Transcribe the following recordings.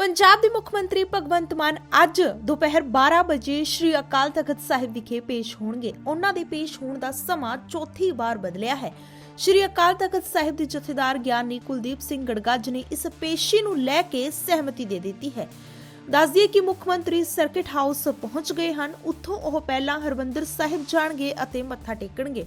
ਪੰਜਾਬ ਦੇ ਮੁੱਖ ਮੰਤਰੀ ਭਗਵੰਤ ਮਾਨ ਅੱਜ ਦੁਪਹਿਰ 12 ਵਜੇ ਸ਼੍ਰੀ ਅਕਾਲ ਤਖਤ ਸਾਹਿਬ ਵਿਖੇ ਪੇਸ਼ ਹੋਣਗੇ। ਉਹਨਾਂ ਦੇ ਪੇਸ਼ ਹੋਣ ਦਾ ਸਮਾਂ ਚੌਥੀ ਵਾਰ ਬਦਲਿਆ ਹੈ। ਸ਼੍ਰੀ ਅਕਾਲ ਤਖਤ ਸਾਹਿਬ ਦੇ ਜਥੇਦਾਰ ਗਿਆਨੀ ਕੁਲਦੀਪ ਸਿੰਘ ਗੜਗੱਜ ਨੇ ਇਸ ਪੇਸ਼ੀ ਨੂੰ ਲੈ ਕੇ ਸਹਿਮਤੀ ਦੇ ਦਿੱਤੀ ਹੈ। ਦੱਸ ਦਈਏ ਕਿ ਮੁੱਖ ਮੰਤਰੀ ਸਰਕਿਟ ਹਾਊਸ ਪਹੁੰਚ ਗਏ ਹਨ। ਉੱਥੋਂ ਉਹ ਪਹਿਲਾਂ ਹਰਮੰਦਰ ਸਾਹਿਬ ਜਾਣਗੇ ਅਤੇ ਮੱਥਾ ਟੇਕਣਗੇ।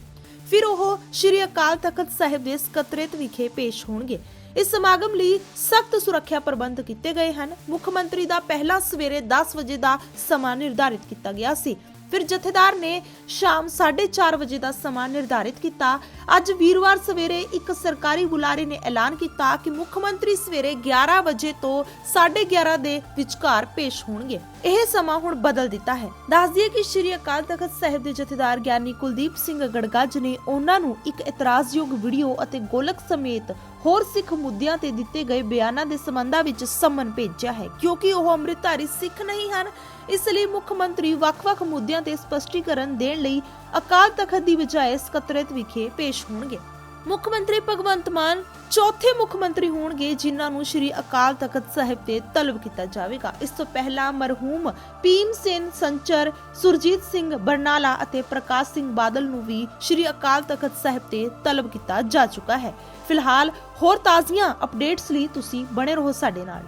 ਫਿਰ ਉਹ ਸ਼੍ਰੀ ਅਕਾਲ ਤਖਤ ਸਾਹਿਬ ਦੇ ਸਕੱਤਰੇਤ ਵਿਖੇ ਪੇਸ਼ ਹੋਣਗੇ। ਇਸ ਸਮਾਗਮ ਲਈ ਸਖਤ ਸੁਰੱਖਿਆ ਪ੍ਰਬੰਧ ਕੀਤੇ ਗਏ ਹਨ। ਮੁੱਖ ਮੰਤਰੀ ਦਾ ਪਹਿਲਾ ਸਵੇਰੇ 10 ਵਜੇ ਦਾ ਸਮਾਂ ਨਿਰਧਾਰਿਤ ਕੀਤਾ ਗਿਆ ਸੀ। ਫਿਰ ਜਥੇਦਾਰ ਨੇ ਸ਼ਾਮ 4:30 ਵਜੇ ਦਾ ਸਮਾਂ ਨਿਰਧਾਰਿਤ ਕੀਤਾ। ਅੱਜ ਵੀਰਵਾਰ ਸਵੇਰੇ ਇੱਕ ਸਰਕਾਰੀ ਬੁਲਾਰੇ ਨੇ ਐਲਾਨ ਕੀਤਾ ਕਿ ਮੁੱਖ ਮੰਤਰੀ ਸਵੇਰੇ 11 ਵਜੇ ਤੋਂ 11:30 ਦੇ ਵਿਚਕਾਰ ਪੇਸ਼ ਹੋਣਗੇ। ਇਹ ਸਮਾਂ ਹੁਣ ਬਦਲ ਦਿੱਤਾ ਹੈ। ਦੱਸ ਦਈਏ ਕਿ ਸ਼੍ਰੀ ਅਕਾਲ ਤਖਤ ਸਾਹਿਬ ਦੇ ਜਥੇਦਾਰ ਗਿਆਨੀ ਕੁਲਦੀਪ ਸਿੰਘ ਗੜਗੱਜ ਨੇ ਉਹਨਾਂ ਨੂੰ ਇੱਕ ਇਤਰਾਜ਼ਯੋਗ ਵੀਡੀਓ ਅਤੇ ਗੋਲਕ ਸਮੇਤ ਹੋਰ ਸਿੱਖ ਮੁੱਦਿਆਂ ਤੇ ਦਿੱਤੇ ਗਏ ਬਿਆਨਾਂ ਦੇ ਸੰਬੰਧਾਂ ਵਿੱਚ ਸੰਮਨ ਭੇਜਿਆ ਹੈ, ਕਿਉਂਕਿ ਉਹ ਅੰਮ੍ਰਿਤਧਾਰੀ ਸਿੱਖ ਨਹੀਂ ਹਨ। ਇਸ ਲਈ ਮੁੱਖ ਮੰਤਰੀ ਵੱਖ-ਵੱਖ ਮੁੱਦਿਆਂ ਤੇ ਸਪਸ਼ਟੀਕਰਨ ਦੇਣ ਲਈ ਅਕਾਲ ਤਖਤ ਦੀ ਬਜਾਏ ਸਕੱਤਰੇਤ ਵਿਖੇ ਪੇਸ਼ ਹੋਣਗੇ। ਮੁੱਖ ਮੰਤਰੀ ਭਗਵੰਤ ਮਾਨ ਚੌਥੇ ਮੁੱਖ ਮੰਤਰੀ ਹੋਣਗੇ, ਜਿਨ੍ਹਾਂ ਨੂੰ ਸ਼੍ਰੀ ਅਕਾਲ ਤਖਤ ਸਾਹਿਬ ਤੇ ਤਲਬ ਕੀਤਾ ਜਾਵੇਗਾ। ਇਸ ਤੋਂ ਪਹਿਲਾਂ ਮਰਹੂਮ ਭੀਮ ਸੈਨ ਸੰਚਰ ਸੁਰਜੀਤ ਸਿੰਘ ਬਰਨਾਲਾ ਅਤੇ ਪ੍ਰਕਾਸ਼ ਸਿੰਘ ਬਾਦਲ ਨੂੰ ਵੀ ਸ਼੍ਰੀ ਅਕਾਲ ਤਖਤ ਸਾਹਿਬ ਤੇ ਤਲਬ ਕੀਤਾ ਜਾ ਚੁੱਕਾ ਹੈ। ਫਿਲਹਾਲ ਹੋਰ ਤਾਜ਼ੀਆਂ ਅਪਡੇਟਸ ਲਈ ਤੁਸੀਂ ਬਣੇ ਰਹੋ ਸਾਡੇ ਨਾਲ।